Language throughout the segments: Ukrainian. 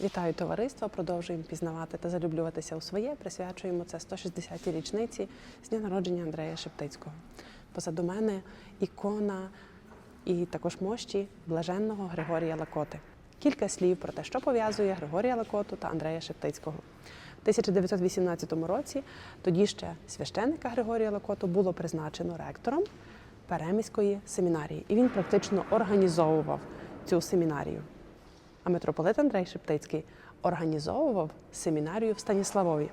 Вітаю товариство! Продовжуємо пізнавати та залюблюватися у своє. Присвячуємо це 160-й річниці з дня народження Андрея Шептицького. Позаду мене ікона і також мощі блаженного Григорія Лакоти. Кілька слів про те, що пов'язує Григорія Лакоту та Андрея Шептицького. У 1918 році тоді ще священника Григорія Лакоту було призначено ректором Переміської семінарії, і він практично організовував цю семінарію. А митрополит Андрей Шептицький організовував семінарію в Станіславові.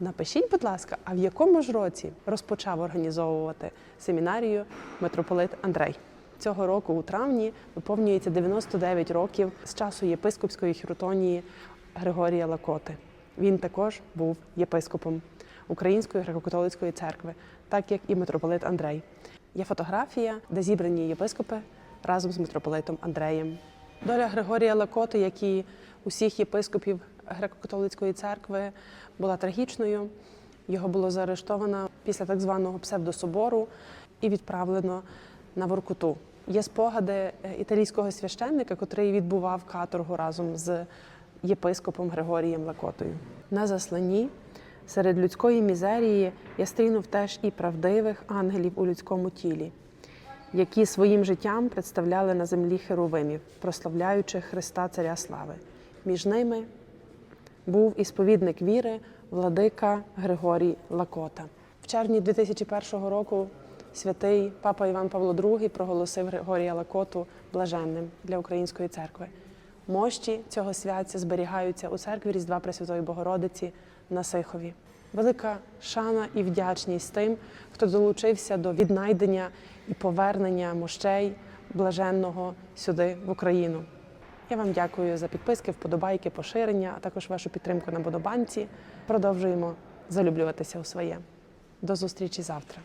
Напишіть, будь ласка, а в якому ж році розпочав організовувати семінарію митрополит Андрей? Цього року, у травні, виповнюється 99 років з часу єпископської хіротонії Григорія Лакоти. Він також був єпископом Української греко-католицької церкви, так як і митрополит Андрей. Є фотографія, де зібрані єпископи разом з митрополитом Андреєм. Доля Григорія Лакоти, як і усіх єпископів греко-католицької церкви, була трагічною. Його було заарештовано після так званого псевдособору і відправлено на Воркуту. Є спогади е, італійського священника, котрий відбував каторгу разом з єпископом Григорієм Лакотою. На засланні серед людської мізерії я стрінув теж і правдивих ангелів у людському тілі які своїм життям представляли на землі херовимів, прославляючи Христа Царя Слави. Між ними був і сповідник віри, владика Григорій Лакота. В червні 2001 року святий папа Іван Павло II проголосив Григорія Лакоту блаженним для української церкви. Мощі цього святця зберігаються у церкві Різдва Пресвятої Богородиці на Сихові. Велика шана і вдячність тим, хто долучився до віднайдення і повернення мощей блаженного сюди в Україну. Я вам дякую за підписки, вподобайки, поширення, а також вашу підтримку на Бодобанці. Продовжуємо залюблюватися у своє. До зустрічі завтра.